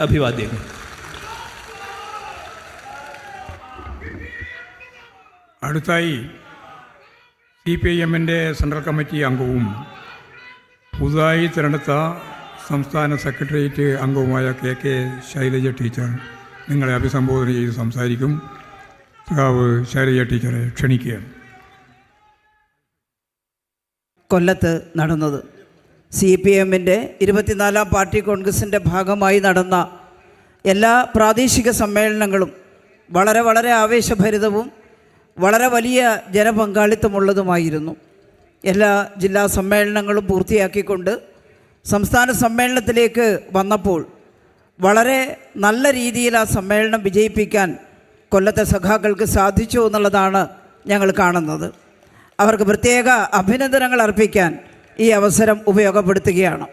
അഭിവാദ്യങ്ങൾ. അടുത്തായി C P I എമ്മിന്റെ സെൻട്രൽ കമ്മിറ്റി അംഗവും പുതുതായി തിരഞ്ഞെടുത്ത സംസ്ഥാന സെക്രട്ടേറിയറ്റ് അംഗവുമായ കെ കെ ശൈലജ ടീച്ചർ നിങ്ങളെ അഭിസംബോധന ചെയ്ത് സംസാരിക്കും. സഖാവ് ശൈലജ ടീച്ചറെ ക്ഷണിക്കുകയാണ്. കൊല്ലത്ത് നടന്നത് സി പി എമ്മിന്റെ ഇരുപത്തിനാലാം പാർട്ടി കോൺഗ്രസിന്റെ ഭാഗമായി നടന്ന എല്ലാ പ്രാദേശിക സമ്മേളനങ്ങളും വളരെ വളരെ ആവേശഭരിതവും വളരെ വലിയ ജനപങ്കാളിത്തമുള്ളതുമായിരുന്നു. എല്ലാ ജില്ലാ സമ്മേളനങ്ങളും പൂർത്തിയാക്കിക്കൊണ്ട് സംസ്ഥാന സമ്മേളനത്തിലേക്ക് വന്നപ്പോൾ വളരെ നല്ല രീതിയിൽ ആ സമ്മേളനം വിജയിപ്പിക്കാൻ കൊല്ലത്തെ സഖാക്കൾക്ക് സാധിച്ചു എന്നുള്ളതാണ് ഞങ്ങൾ കാണുന്നത്. അവർക്ക് പ്രത്യേക അഭിനന്ദനങ്ങൾ അർപ്പിക്കാൻ ഈ അവസരം ഉപയോഗപ്പെടുത്തുകയാണ്.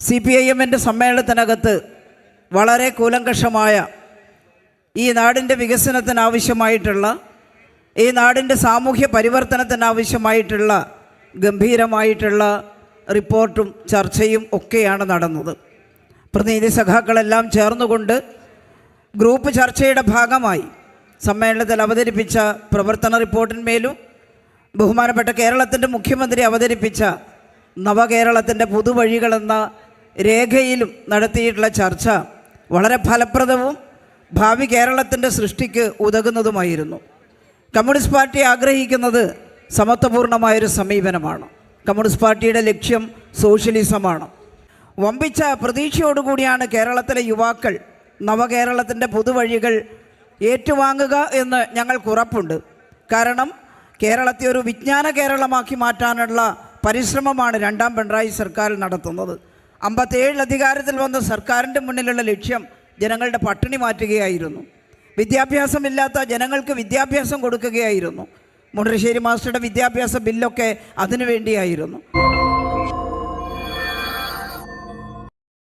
സി പി ഐ എമ്മിന്റെ സമ്മേളനത്തിനകത്ത് വളരെ കൂലങ്കഷമായ ഈ നാടിന്റെ വികസനത്തിനാവശ്യമായിട്ടുള്ള ഈ നാടിന്റെ സാമൂഹ്യ പരിവർത്തനത്തിനാവശ്യമായിട്ടുള്ള ഗംഭീരമായിട്ടുള്ള റിപ്പോർട്ടും ചർച്ചയും ഒക്കെയാണ് നടന്നത്. പ്രതിനിധി സഖാക്കളെല്ലാം ചേർന്നുകൊണ്ട് ഗ്രൂപ്പ് ചർച്ചയുടെ ഭാഗമായി സമ്മേളനത്തിൽ അവതരിപ്പിച്ച പ്രവർത്തന റിപ്പോർട്ടിന്മേലും ബഹുമാനപ്പെട്ട കേരളത്തിന്റെ മുഖ്യമന്ത്രി അവതരിപ്പിച്ച നവകേരളത്തിന്റെ പുതുവഴികളെന്ന രേഖയിലും നടത്തിയിട്ടുള്ള ചർച്ച വളരെ ഫലപ്രദവും ഭാവി കേരളത്തിന്റെ സൃഷ്ടിക്ക് ഉതകുന്നതുമായിരുന്നു. കമ്മ്യൂണിസ്റ്റ് പാർട്ടി ആഗ്രഹിക്കുന്നത് സമത്വപൂർണമായൊരു സമീപനമാണ്. കമ്മ്യൂണിസ്റ്റ് പാർട്ടിയുടെ ലക്ഷ്യം സോഷ്യലിസമാണ്. വമ്പിച്ച പ്രതീക്ഷയോടുകൂടിയാണ് കേരളത്തിലെ യുവാക്കൾ നവകേരളത്തിന്റെ പുതുവഴികൾ ഏറ്റുവാങ്ങുക എന്ന് ഞങ്ങൾക്ക് ഉറപ്പുണ്ട്. കാരണം കേരളത്തെ ഒരു വിജ്ഞാന കേരളമാക്കി മാറ്റാനുള്ള പരിശ്രമമാണ് രണ്ടാം പിണറായി സർക്കാർ നടത്തുന്നത്. അമ്പത്തേഴിൽ അധികാരത്തിൽ വന്ന സർക്കാരിന്റെ മുന്നിലുള്ള ലക്ഷ്യം ജനങ്ങളുടെ പട്ടിണി മാറ്റുകയായിരുന്നു. വിദ്യാഭ്യാസമില്ലാത്ത ജനങ്ങൾക്ക് വിദ്യാഭ്യാസം കൊടുക്കുകയായിരുന്നു. മുണ്ടശ്ശേരി മാസ്റ്ററുടെ വിദ്യാഭ്യാസ ബില്ലൊക്കെ അതിനു വേണ്ടിയായിരുന്നു.